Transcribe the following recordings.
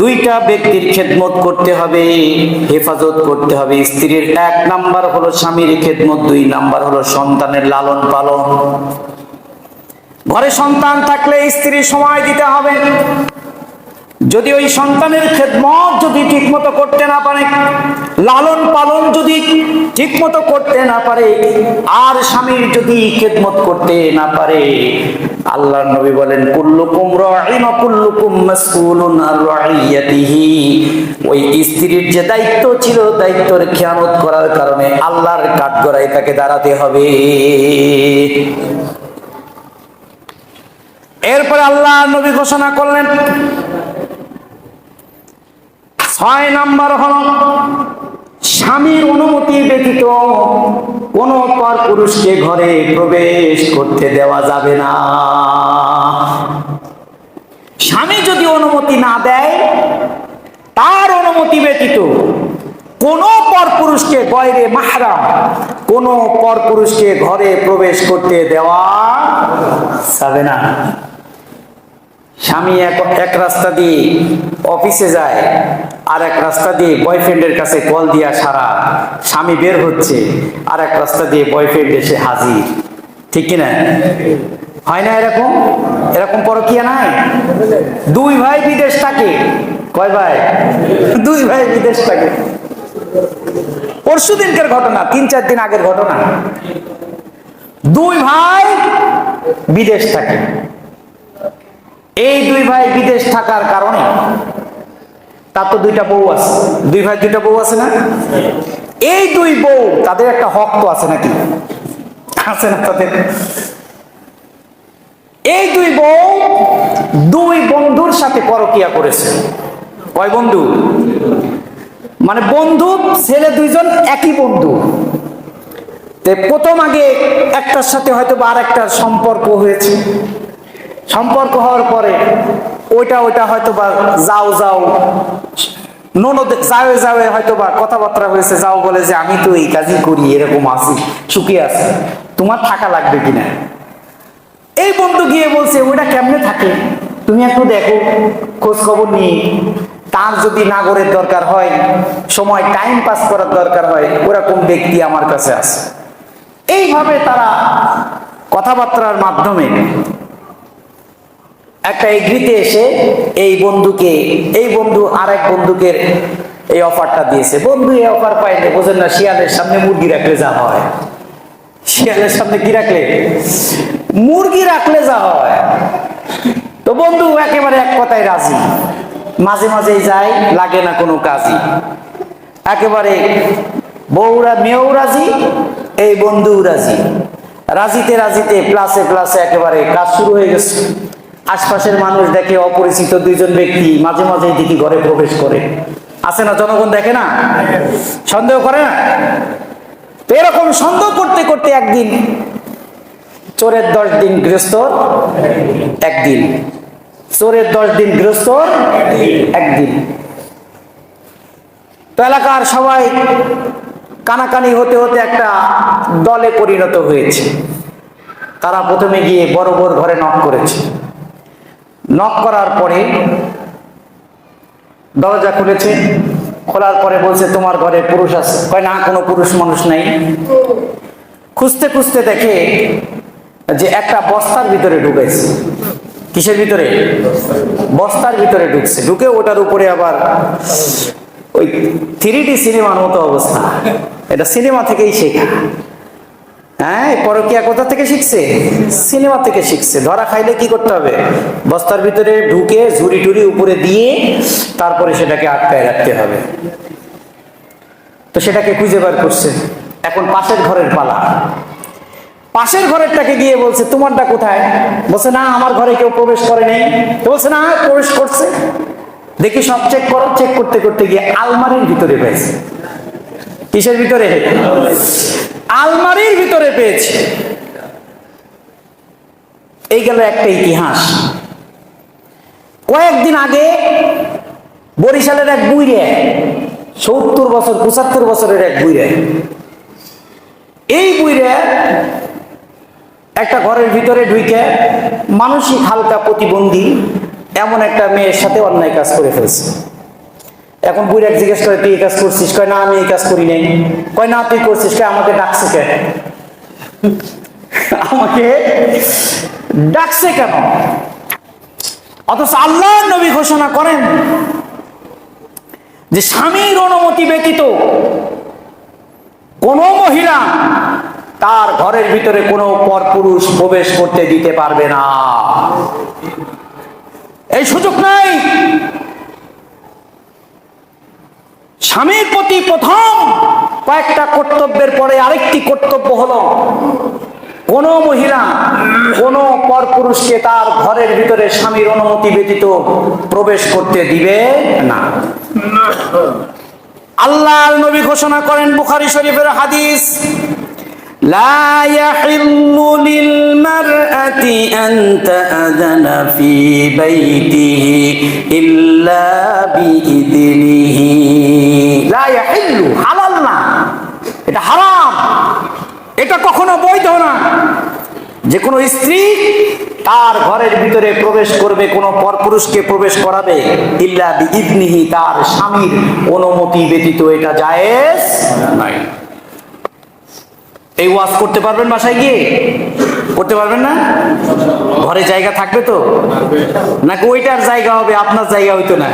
দুইটা ব্যক্তির খেদমত করতে হবে, হেফাজত করতে হবে। স্ত্রীর এক নাম্বার হলো স্বামীর খেদমত, দুই নাম্বার হলো সন্তানের লালন পালন। ঘরে সন্তান থাকলে স্ত্রী সময় দিতে হবে। যদি ওই সন্তানের খেদমত যদি ঠিকমতো করতে না পারে, লালন পালন যদি ঠিকমতো করতে না পারে, আর স্বামীর যদি খেদমত করতে না পারে আল্লাহ নবী বলেন, কুল্লুকুম ওয়া কুল্লুকুম মাসউলুন আর রাইয়াতিহি ওই স্ত্রীর যে দায়িত্ব ছিল, দায়িত্বের খেয়ানত করার কারণে আল্লাহর কাঠগড়ায় তাকে দাঁড়াতে হবে। এরপরে আল্লাহ নবী ঘোষণা করলেন, ছয় নাম্বার হল স্বামীর অনুমতি ব্যতীত কোন পর পুরুষকে ঘরে প্রবেশ করতে দেওয়া যাবে না। স্বামী যদি অনুমতি না দেয়, তার অনুমতি ব্যতীত কোন পর পুরুষকে গয়রে মাহরাম, কোন পর পুরুষকে ঘরে প্রবেশ করতে দেওয়া যাবে না। স্বামী এক এক রাস্তা দিয়ে অফিসে যায়, আর এক রাস্তা দিয়ে বয়ফ্রেন্ডের কাছে কল দিয়া সারা স্বামী বের হচ্ছে, আর এক রাস্তা দিয়ে বয়ফ্রেন্ড এসে হাজির। ঠিক কিনা? হয় না এরকম? এরকম পর পরকিয়া নাই? দুই ভাই বিদেশ থাকে। কয় ভাই? দুই ভাই বিদেশ থাকে। পরশু দিনকার ঘটনা, তিন, চার দিন আগের ঘটনা। দুই ভাই বিদেশ থাকে। এই দুই ভাই বিদেশ থাকার কারণে, তার তো দুইটা বউ আছে। দুই ভাই, দুইটা বউ আছে না? এই দুই বউ, তাদের একটা হক তো আছে নাকি? আছে না তাদের? এই দুই বউ দুই বন্ধুর সাথে পরকিয়া করেছে। কয় বন্ধু? মানে বন্ধু, ছেলে দুইজন একই বন্ধু। প্রথম আগে একটার সাথে হয়তো বা আর একটার সম্পর্ক হয়েছে। সম্পর্ক হওয়ার পরে ওইটা ওইটা হয়তো বা যাও যাও। ননদ যাও যাও হয়তো বা কথাবার্তা হয়েছে, যাও বলে যে, আমি তো এই কাজই করি, এরকম আছি, সুখী আছি। তোমার থাকা লাগবে কিনা? এই বন্ধু গিয়ে বলছে, ওইটা কেমনে থাকে? তুমি একটু দেখো খোঁজ খবর নিয়ে। তার যদি নাগরের দরকার হয়, সময় টাইম পাস করার দরকার হয়, ওরকম ব্যক্তি আমার কাছে আছে। এইভাবে তারা কথাবার্তার মাধ্যমে একটা এগ্রিতে এসে এই বন্ধুকে, এই বন্ধু আরেক বন্ধুকে এই অফারটা দিয়েছে। বন্ধু, এই অফার পাইলে, বোঝেন না, শিয়ালের সামনে মুরগি রাখলে যা হয়। শিয়ালের সামনে কি রাখলে? মুরগি রাখলে যা হয়। তো বন্ধু, একেবারে এক কথায় রাজি। মাঝে মাঝেই যায় লাগে না কোনো কাজই। একেবারে বউরা মেয়েও রাজি, এই বন্ধু রাজি। রাজিতে রাজিতে প্লাসে প্লাসে একেবারে কাজ শুরু হয়ে গেছে। আশপাশের মানুষ দেখে অপরিচিত দুইজন ব্যক্তি মাঝে মাঝে দিকে ঘরে প্রবেশ করে। আছে না জনগণ দেখে না? সন্দেহ করে না? তো এরকম সন্দেহ করতে করতে একদিন, চোরের দশ দিন গৃহস্থ একদিন। চোরের দশ দিন গৃহস্থ একদিন। তো এলাকার সবাই কানাকানি হতে হতে একটা দলে পরিণত হয়েছে। তারা প্রথমে গিয়ে বড় বড় ঘরে নক করেছে। নক করার পরে দরজা খুলেছে, খোলার পরে বলছে, তোমার ঘরে পুরুষ আছে। কয়, না, কোনো পুরুষ মানুষ নাই। খুঁজতে খুঁজতে দেখে যে একটা বস্তার ভিতরে ঢুকেছে। কিসের ভিতরে? বস্তার ভিতরে ঢুকছে। ঢুকে ওটার উপরে আবার ওই থ্রি ডি সিনেমার মতো অবস্থা। এটা সিনেমা থেকেই শেখা। হ্যাঁ পরকিয়া কোথা থেকে শিখছে? সিনেমা থেকে শিখছে। ধরা খাইলে কি করতে হবে? বস্তার ভিতরে ঢুকে ঝুড়ি টুরি উপরে দিয়ে তারপরে সেটাকে আটকায় রাখতে হবে। তো সেটাকে খুঁজে বার করছে। এখন পাশের ঘরের পালা। পাশের ঘরেরটাকে গিয়ে বলছে, তোমারটা কোথায়? বলছে, না, আমার ঘরে কেউ প্রবেশ করে নেই। বলছে, না, প্রবেশ করছে। দেখি সব চেক করো। চেক করতে করতে গিয়ে আলমারির ভিতরে পেয়েছে কিসের ভিতরে? আলমারির ভিতরে পেয়েছে। এই গেল একটা ইতিহাস। কয়েকদিন আগে বরিশালের এক বুইরে, সত্তর বছর, পঁচাত্তর বছরের এক বুইরে, এই বুইরে একটা ঘরের ভিতরে ঢুকে মানসিক হালকা প্রতিবন্ধী এমন একটা মেয়ের সাথে অন্যায় কাজ করে ফেলছে। এখন বুড়ি এক জিজ্ঞেস করে, তুই এই কাজ করছিস? কয়, না, আমি এই কাজ করি নাই। কয়, না, তুই করছিস? কয়, আমাকে ডাকছে কে? আমাকে ডাকছে কেন? অথচ আল্লাহ নবী ঘোষণা করেন যে স্বামীর অনুমতি ব্যতীত কোন মহিলা তার ঘরের ভিতরে কোনো পরপুরুষ প্রবেশ করতে দিতে পারবে না। এই সুযোগ নাই। স্বামীর প্রতি প্রথম কয়েকটা কর্তব্যের পরে আরেকটি কর্তব্য হলো কোন মহিলা কোন পরপুরুষকে তার ঘরের ভিতরে স্বামীর অনুমতি ব্যতীত প্রবেশ করতে দিবে না। আল্লাহ নবী ঘোষণা করেন বুখারি শরীফের হাদিস لا يحل للمرأة أن تأذن في بيته إلا بإذنه لا يحل হালাল না এটা হারাম এটা কখনো বৈধ না যে কোনো স্ত্রী তার ঘরের ভিতরে প্রবেশ করবে কোনো পরপুরুষকে প্রবেশ করাবে ইল্লা বিইবনিহি তার স্বামীর অনুমতি ব্যতীত এটা জায়েজ নাই এই ওয়াজ করতে পারবেন বাসায় গিয়ে? করতে পারবেন না? ঘরে জায়গা থাকবে তো? নাকি ওইটার জায়গা হবে, আপনার জায়গা হইতো না?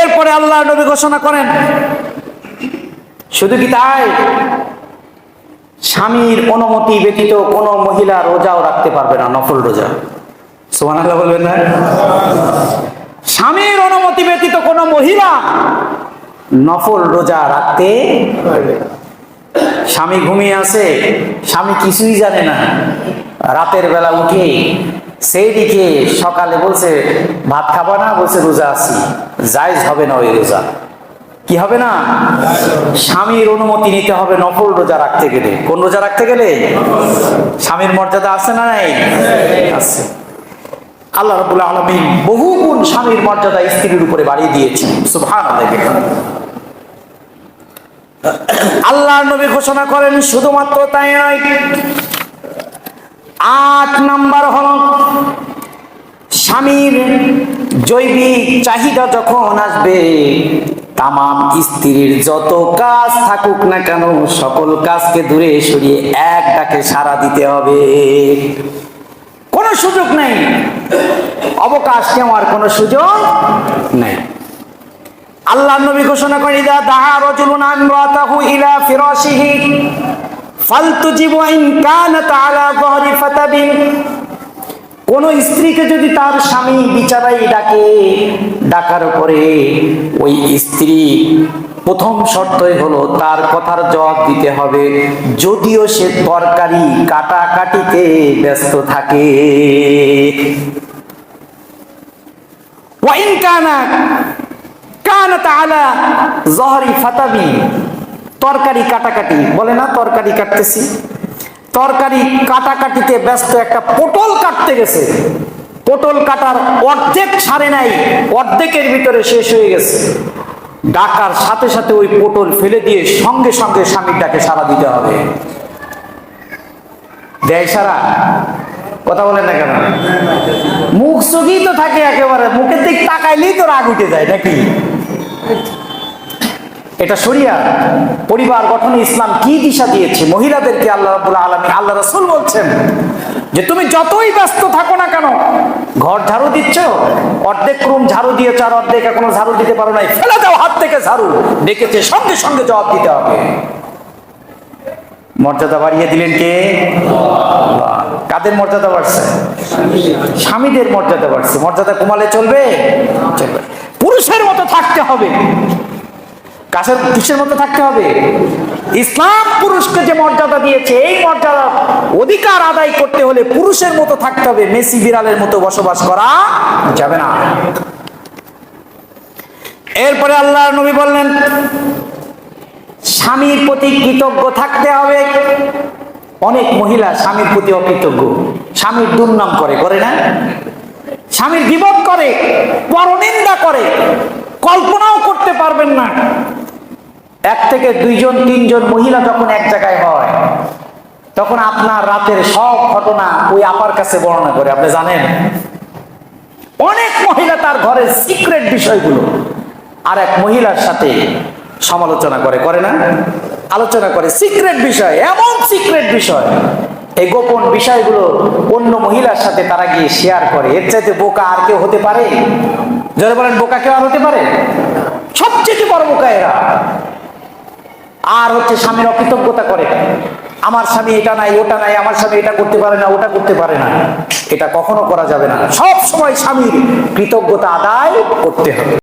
এরপরে আল্লাহ নবী ঘোষণা করেন, শুধু কি তাই? স্বামীর অনুমতি ব্যতীত কোনো মহিলা রোজাও রাখতে পারবে না, নফল রোজা। সোহান আল্লাহ বলবেন না? স্বামীর অনুমতি ব্যতীত কোনো মহিলা নফল রোজা রাখতে স্বামী ঘুমিয়ে আছে, স্বামী কিছুই জানে না। রাতের বেলা উঠে সেই দিকে সকালে বলছে, ভাত খাবা না? বলছে, রোজা আছি। জায়জ হবে না ওই রোজা। কি হবে না? স্বামীর অনুমতি নিতে হবে নফল রোজা রাখতে গেলে। কোন রোজা রাখতে গেলে? স্বামীর মর্যাদা আছে না নাই? আছে। আল্লাহ রাব্বুল আলামিন বহু গুণ স্বামীর মর্যাদা স্ত্রীর উপরে বাড়িয়ে দিয়েছেন সুবহানাল্লাহ আল্লাহ নবী ঘোষণা করেন, শুধুমাত্র তাই নয়, আট নাম্বার হল, স্বামীর জৈবিক চাহিদা যখন আসবে, তামাম স্ত্রীর যত কাজ থাকুক না কেন, সকল কাজকে দূরে সরিয়ে এক ডাকে সারা দিতে হবে। কোনো সুযোগ নেই। অবকাশ নেওয়ার কোনো সুযোগ নেই। আল্লাহ নবী ঘোষণা করে দা দাহা রাজুলুন আমরাতাহু ইলা ফিরাশিহি ফালতুজিবু ইন কানাত আলা যাহরি ফাতাবিন। কোন স্ত্রীকে যদি তার স্বামী বিচারাই ডাকে ডাকার পরে ওই স্ত্রী প্রথম শর্তই হলো তার কথার জবাব দিতে হবে। যদিও সে তরকারি কাটাকাটিতে ব্যস্ত থাকে। ওয়াইন কানা, কানাত আলা জহরি ফাতাবি। তরকারি কাটাকাটি, বলে না তরকারি কাটতেছি? তরকারি কাটাকাটিতে ব্যস্ত একটা পটল কাটতে গেছে। পটল কাটার অর্ধেক ছাড়ে নাই, অর্ধেকের ভিতরে শেষ হয়ে গেছে। ডাকার সাথে সাথে ওই পটল ফেলে দিয়ে সঙ্গে সঙ্গে স্বামীটাকে সারা দিতে হবে। দেয় সারা? কথা বলেন না কেন? মুখ চোখেই তো থাকে একেবারে, মুখের দিক তাকাইলেই তো রাগ উঠে যায় নাকি? এটা শরিয়া, পরিবার গঠনে ইসলাম কি দিশা দিয়েছে? মহিলাদেরকে আল্লাহ রাব্বুল আলামিন, আল্লাহ রাসূল বলছেন যে তুমি যতই ব্যস্ত থাকো না কেন, ঘর ঝাড়ু দিচ্ছ, অর্ধেক রুম ঝাড়ু দিয়েছ আর অর্ধেক এখনও ঝাড়ু দিতে পারো নাই, ফেলে দাও হাত থেকে ঝাড়ু, ডেকেছে, সঙ্গে সঙ্গে জবাব দিতে হবে। মর্যাদা বাড়িয়ে দিলেন কে। কাদের মর্যাদা বাড়ছে? স্বামীদের মর্যাদা বাড়ছে। মর্যাদা কমালে চলবে। পুরুষের মতো থাকতে হবে। কাছের কিসের মতো থাকতে হবে। ইসলাম পুরুষকে যে মর্যাদা দিয়েছে, এই মর্যাদা অধিকার আদায় করতে হলে পুরুষের মতো থাকতে হবে। মেসি বিড়ালের মতো বসবাস করা যাবে না। এরপরে আল্লাহ নবী বললেন, স্বামীর প্রতি কৃতজ্ঞ থাকতে হবে। অনেক মহিলা স্বামীর প্রতি অকৃতজ্ঞ। স্বামীর দুর্নাম করে করে না? স্বামীর বিপদ করে, পরনিন্দা করে। কল্পনাও করতে পারবেন না। এক থেকে দুইজন, তিনজন মহিলা যখন এক জায়গায় হয়, তখন আপনার রাতের সব ঘটনা ওই আপার কাছে বর্ণনা করে। আপনি জানেন? অনেক মহিলা তার ঘরের সিক্রেট বিষয়গুলো। আর এক মহিলার সাথে সমালোচনা করে করে না? আলোচনা করে সিক্রেট বিষয়, এমন সিক্রেট বিষয়। এই গোপন বিষয়গুলো অন্য মহিলার সাথে তারা গিয়ে শেয়ার করে। এর চাইতে বোকা আর কেউ হতে পারে? যারা বলেন, বোকা কেউ আর হতে পারে? সবচেয়ে বড় বোকা এরা। আর হচ্ছে স্বামীর অকৃতজ্ঞতা করে। আমার স্বামী এটা নাই, ওটা নাই, আমার স্বামী এটা করতে পারে না, ওটা করতে পারে না। এটা কখনো করা যাবে না। সব সময় স্বামীর কৃতজ্ঞতা আদায় করতে হবে।